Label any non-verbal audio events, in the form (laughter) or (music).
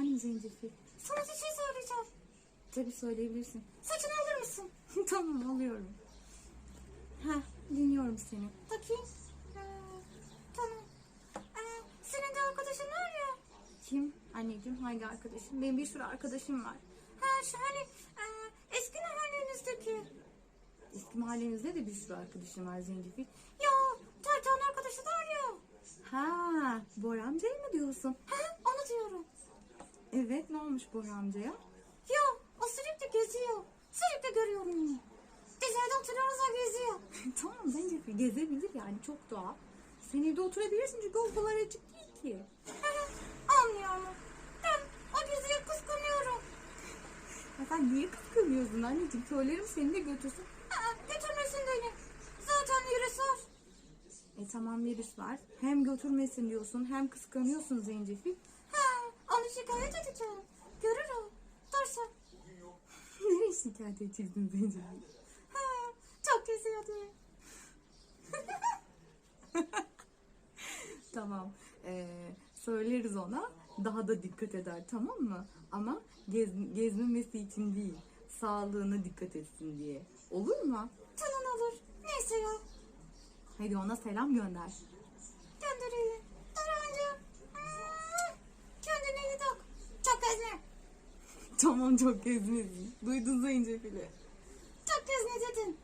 Efendim Zencefil. Sana bir şey söyleyeceğim. Tabii söyleyebilirsin. Saçını alır mısın? (laughs) tamam alıyorum. Heh dinliyorum seni. Bakayım. Ee, tamam. Ee, senin de arkadaşın var ya. Kim? Anneciğim hangi arkadaşım? Benim bir sürü arkadaşım var. Ha şu hani e, eski mahallenizdeki. Eski mahallenizde de bir sürü arkadaşım var Zencefil. Ya dört tane arkadaşı var ya. Ha, Bora amcayı mı diyorsun? Ha. Evet, ne olmuş Bora amcaya? Ya o sürekli geziyor. Sürekli görüyorum onu. Dışarıda oturuyoruz o geziyor. (laughs) tamam Zencefil gezebilir yani çok doğal. Sen evde oturabilirsin çünkü okullar açık değil ki. (laughs) Anlıyor mu? Ben o geziye kıskanıyorum. Ya (laughs) sen niye kıskanıyorsun anneciğim? Söylerim seni de götürsün. Aa, götürmesin beni. Zaten virüs var. E tamam virüs var. Hem götürmesin diyorsun hem kıskanıyorsun Zencefil. Ha, şikayet edeceğim. Görür o. Dursun. Nereye şikayet edeceksin Zencefil? Ha, çok geziyor diye. (laughs) Tamam. Ee, söyleriz ona. Daha da dikkat eder tamam mı? Ama gez, gezmemesi için değil. Sağlığına dikkat etsin diye. Olur mu? Tamam olur. Neyse ya. Hadi ona selam gönder. Tamam çok gezdiniz. Duydun Zeynce bile. Çok gezdiniz dedin.